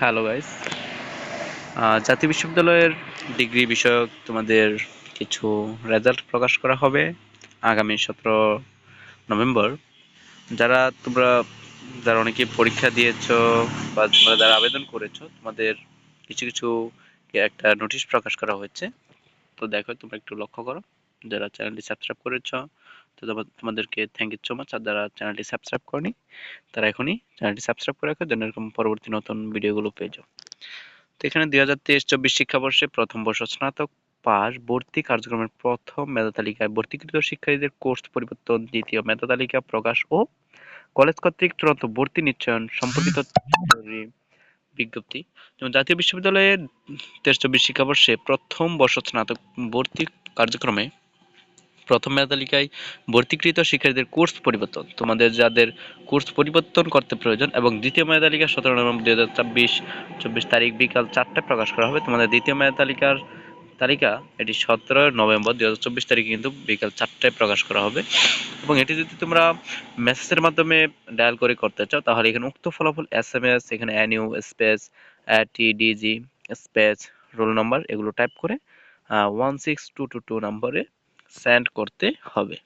Hello guys জাতীয় বিশ্ববিদ্যালয়ের degree বিষয়ক তোমাদের কিছু রেজাল্ট প্রকাশ করা হবে আগামী সতেরো নভেম্বর। যারা তোমরা, যারা অনেকে পরীক্ষা দিয়েছ বা তোমরা যারা আবেদন করেছ, তোমাদের কিছু কিছু একটা নোটিশ প্রকাশ করা হয়েছে। তো দেখো, তোমরা একটু লক্ষ্য করো। যারা চ্যানেলটি সাবস্ক্রাইব করেছ, তো তোমাদেরকে থ্যাংক ইউ সো মাচ আর যারা চ্যানেলটি সাবস্ক্রাইব করনি, তারা এখনই চ্যানেলটি সাবস্ক্রাইব করে রাখো, যেন এরকম পরবর্তী নতুন ভিডিওগুলো পেয়ে যাও। তো এখানে দুই হাজার তেইশ চব্বিশ শিক্ষাবর্ষে প্রথম বর্ষ স্নাতক পাস ভর্তি কার্যক্রমের প্রথম মেধা তালিকায় ভর্তিকৃত শিক্ষার্থীদের কোর্স পরিবর্তন, দ্বিতীয় মেধা তালিকা প্রকাশ ও কলেজ কর্তৃক চূড়ান্ত ভর্তি নিশ্চয়ন সম্পর্কিত বিজ্ঞপ্তি। যেমন জাতীয় বিশ্ববিদ্যালয়ে তেইশ চব্বিশ শিক্ষাবর্ষে প্রথম বর্ষ স্নাতক ভর্তি কার্যক্রমে প্রথম মেধা তালিকায় ভর্তিকৃত শিক্ষার্থীদের কোর্স পরিবর্তন। তোমাদের যাদের কোর্স পরিবর্তন করতে প্রয়োজন এবং দ্বিতীয় মেধা তালিকা সতেরো নভেম্বর দুই হাজার চব্বিশ চব্বিশ তারিখ বিকাল চারটায় প্রকাশ করা হবে, তোমাদের দ্বিতীয় মেধা তালিকার তালিকা এটি সতেরো নভেম্বর দুই হাজার চব্বিশ তারিখে কিন্তু বিকাল চারটায় প্রকাশ করা হবে। এবং এটি যদি তোমরা মেসেজের মাধ্যমে ডায়াল করে করতে চাও, তাহলে এখানে উক্ত ফলাফল এস এম এস এখানে N U space T DG space roll number এগুলো টাইপ করে one six two two two নম্বরে সেন্ড করতে হবে।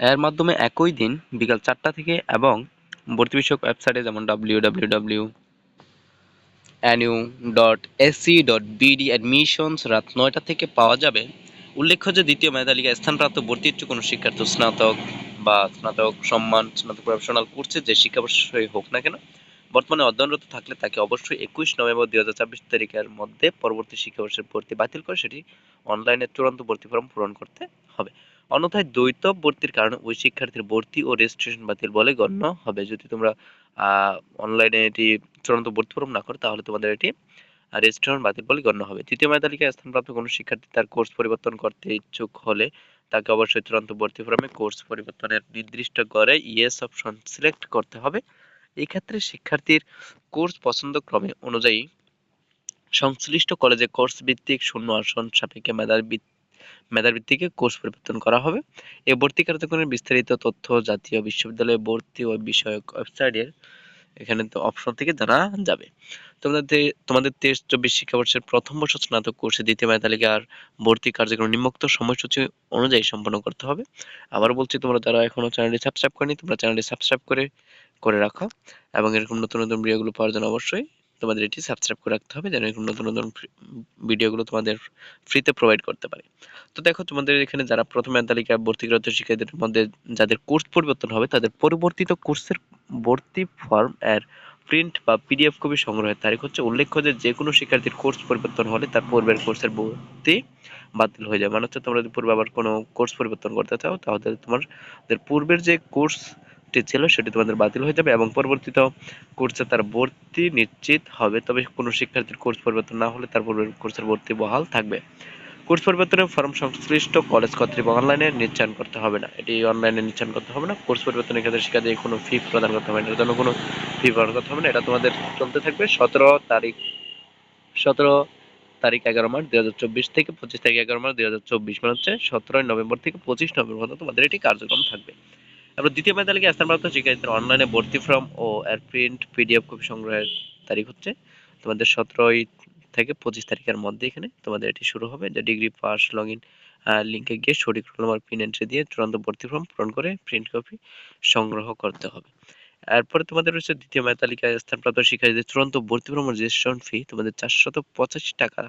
এর মাধ্যমে একই দিন বিকাল চারটা থেকে এবং ভর্তি বিষয়ক ওয়েবসাইটে যেমন W W W N U dot AC dot BD admissions রাত নয়টা থেকে পাওয়া যাবে। উল্লেখ্য যে দ্বিতীয় মেধা স্থানপ্রাপ্ত ভর্তি ইচ্ছুক কোনো শিক্ষার্থী স্নাতক বা স্নাতক সম্মান স্নাতক প্রফেশনাল কোর্সে যে শিক্ষাবর্ষই হোক না কেন বর্তমানে অধ্যয়নরত থাকলে তাকে অবশ্যই একুশ নভেম্বর দুই হাজার চব্বিশ তারিখের মধ্যে পরবর্তী শিক্ষাবর্ষের ভর্তি বাতিল করে সেটি অনলাইনে চূড়ান্ত ভর্তি ফর্ম পূরণ করতে হবে। অন্যথায় দ্বৈত ভর্তির কারণে ওই শিক্ষার্থীর ভর্তি ও রেজিস্ট্রেশন বাতিল বলে গণ্য হবে। যদি তোমরা অনলাইনে এটি চূড়ান্ত ভর্তি ফর্ম না করো, তাহলে তোমাদের এটি রেজিস্ট্রেশন বাতিল বলে গণ্য হবে। তৃতীয় মেধা তালিকায় স্থানপ্রাপ্ত কোনো শিক্ষার্থী তার কোর্স পরিবর্তন করতে ইচ্ছুক হলে তাকে অবশ্যই চূড়ান্ত ভর্তি ফর্মে কোর্স পরিবর্তনের নির্দিষ্ট করে ইয়েস অপশন সিলেক্ট করতে হবে। এই ক্ষেত্রে শিক্ষার্থীর কোর্স পছন্দ ক্রমে অনুযায়ী সংশ্লিষ্ট কলেজে কোর্স ভিত্তিক শূন্য আসন সাপেক্ষে মেধার ভিত- মেধার ভিত্তিকে কোর্স পরিবর্তন করা হবে। এই ভর্তি কার্যক্রমের বিস্তারিত তথ্য জাতীয় বিশ্ববিদ্যালয়ে ভর্তি ও বিষয়ক ওয়েবসাইটের এখানে তো অপশন থেকে জানা যাবে। তোমাদের তোমাদের তেইশ চব্বিশ শিক্ষাবর্ষের প্রথম বর্ষ স্নাতক কোর্সে দ্বিতীয় মেধা তালিকার ভর্তি কার্যক্রম নিম্নোক্ত সময়সূচি অনুযায়ী সম্পন্ন করতে হবে। আবার বলছি, তোমরা যারা এখনও চ্যানেলটি সাবস্ক্রাইব করনি, তোমরা চ্যানেলটি সাবস্ক্রাইব করে করে রাখো এবং এরকম নতুন নতুন ভিডিওগুলো পাওয়ার জন্য অবশ্যই তোমাদের এটি সাবস্ক্রাইব করে রাখতে হবে, যেন এরকম নতুন নতুন ভিডিওগুলো তোমাদের ফ্রিতে প্রোভাইড করতে পারে। তো দেখো তোমাদের এখানে যারা প্রথম তালিকায় ভর্তিগ্রহীত শিক্ষার্থীদের মধ্যে যাদের কোর্স পরিবর্তন হবে, তাদের পরিবর্তিত কোর্সের ভর্তি ফর্ম এর প্রিন্ট বা পিডিএফ কপি সংগ্রহের তারিখ হচ্ছে উল্লেখ্য যে যে কোনো শিক্ষার্থীর কোর্স পরিবর্তন হলে তার পূর্বের কোর্সের ভর্তি বাতিল হয়ে যায়। মানে হচ্ছে তোমরা যদি পূর্বে আবার কোনো কোর্স পরিবর্তন করতে চাও, তাহলে তোমাদের পূর্বের যে কোর্সটি ছিল সেটি তোমাদের বাতিল হয়ে যাবে এবং পরবর্তীত কোর্সে তার ভর্তি নিশ্চিত হবে। তবে কোনো শিক্ষার্থীর কোর্স পরিবর্তন না হলে তার পূর্বের কোর্সের ভর্তি বহাল থাকবে। কোর্স পরিবর্তনের ফর্ম সংশ্লিষ্ট কলেজ কর্তৃপক্ষ অনলাইনে নিশ্চয়ন করতে হবে না। এটি অনলাইনে নিশ্চয়ন করতে হবে না। কোর্স পরিবর্তনের ক্ষেত্রে শিক্ষার্থী কোনো ফি প্রদান করতে হবে না। এর জন্য কোনো ফি প্রদান করতে হবে না। এটা তোমাদের চলতে থাকবে সতেরো তারিখ সতেরো তারিখ এগারো মার্চ দুই হাজার চব্বিশ থেকে পঁচিশ তারিখ এগারো মার্চ দুই হাজার চব্বিশ। মানে হচ্ছে সতেরোই নভেম্বর থেকে পঁচিশ নভেম্বর পর্যন্ত তোমাদের এটি কার্যক্রম থাকবে। তারপর দ্বিতীয় মেধা তালিকায় স্থানপ্রাপ্ত শিক্ষার্থীদের অনলাইনে ভর্তি ফর্ম ও এর প্রিন্ট পিডিএফ কপি সংগ্রহের তারিখ হচ্ছে তোমাদের সতেরোই থেকে পঁচিশ তারিখের মধ্যে এখানে তোমাদের এটি শুরু হবে। যে ডিগ্রি পাস লগ ইন লিঙ্কে গিয়ে সঠিক রোল নাম্বার পিন এন্ট্রি দিয়ে চূড়ান্ত ভর্তি ফর্ম পূরণ করে প্রিন্ট কপি সংগ্রহ করতে হবে। এরপরে তোমাদের রয়েছে দ্বিতীয় মেধা তালিকায় স্থানপ্রাপ্ত শিক্ষার্থীদের চূড়ান্ত ভর্তি ফর্ম রেজিস্ট্রেশন ফি তোমাদের চারশত পঁচাশি টাকা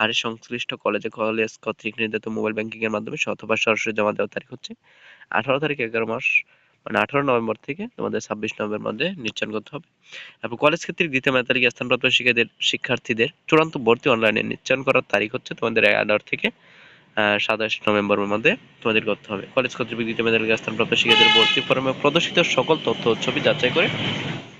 হারে সংশ্লিষ্ট কলেজে কলেজ কর্তৃক নির্ধারিত মোবাইল ব্যাংকিং এর মাধ্যমে অথবা সরাসরি জমা দেওয়ার তারিখ হচ্ছে আঠারো তারিখ, এগারো মাস মানে আঠারো নভেম্বর থেকে তোমাদের ছাব্বিশ নভেম্বর মধ্যে নিশ্চয়ন করতে হবে। তারপর কলেজ ক্ষেত্রে দ্বিতীয় মেধা তালিকায় স্থানপ্রাপ্ত শিক্ষার্থীদের শিক্ষার্থীদের চূড়ান্ত ভর্তি অনলাইনে নিশ্চয়ন করার তারিখ হচ্ছে তোমাদের আঠারো থেকে সাতাশ নভেম্বরের মধ্যে তোমাদের করতে হবে। কলেজ কর্তৃপক্ষ দ্বিতীয় মেধা তালিকায় স্থানপ্রাপ্ত শিক্ষার্থীদের ভর্তি ফর্মে প্রদর্শিত সকল তথ্য ছবি যাচাই করে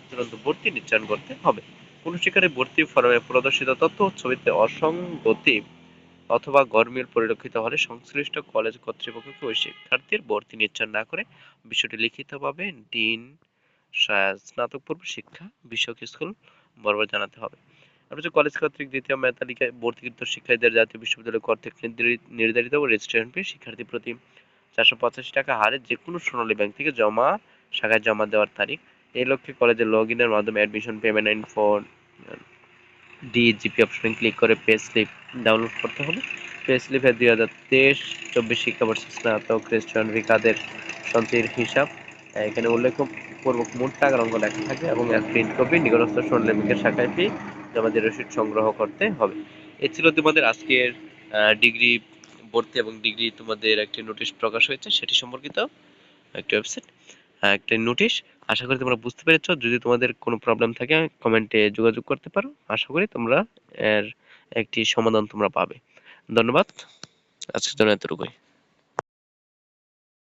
চূড়ান্ত ভর্তি নিশ্চয়ন করতে হবে। শিক্ষার্থী ভর্তি ফর্মে প্রদর্শিত তথ্য ছবিতে অসঙ্গতি অথবা গরমিল পরিলক্ষিত হলে সংশ্লিষ্ট কলেজ কর্তৃপক্ষকে ওই শিক্ষার্থীর ভর্তি নিশ্চয় না করে বিষয়টি লিখিতভাবে ডিন স্নাতক পূর্ব শিক্ষা বিষয়ক স্কুল বরাবর জানাতে হবে। হচ্ছে কলেজ কর্তৃক দ্বিতীয় মেধা তালিকায় ভর্তিকৃত শিক্ষার্থীদের জাতীয় বিশ্ববিদ্যালয় কর্তৃক নির্ধারিত- নির্ধারিত রেজিস্ট্রেশন ফি শিক্ষার্থী প্রতি চারশো পঁচাশি টাকা হারে যে কোনো সোনালী ব্যাংক থেকে জমা, শাখায় জমা দেওয়ার তারিখ এই লক্ষ্যে কলেজের লগ ইনের মাধ্যমে অ্যাডমিশন পেমেন্ট ইনফো ডিজিপি অপশনে ক্লিক করে পে স্লিপ ডাউনলোড করতে হবে। পে স্লিপে দুই হাজার তেইশ, চব্বিশ শিক্ষাবর্ষে স্নাতক রেস্টুরেন্ট ভিকাদের সঞ্চয়ের হিসাব। এখানে উল্লেখপূর্বক মোট টাকার অঙ্ক লেখা থাকে এবং এক প্রিন্ট কপি নিকটস্থ ব্যাংকের শাখায় ফি জমা দিয়ে রসিদ সংগ্রহ করতে হবে। এ ছিল তোমাদের আজকের ডিগ্রি ভর্তি এবং ডিগ্রি তোমাদের একটি নোটিশ প্রকাশ হয়েছে, সেটি সম্পর্কিত একটি ওয়েবসাইট একটা নোটিশ আশা করি তোমরা বুঝতে পেরেছ। যদি তোমাদের কোনো প্রবলেম থাকে কমেন্টে যোগাযোগ করতে পারো। আশা করি তোমরা এর একটি সমাধান তোমরা পাবে। ধন্যবাদ। আজকের জন্য এতটুকুই।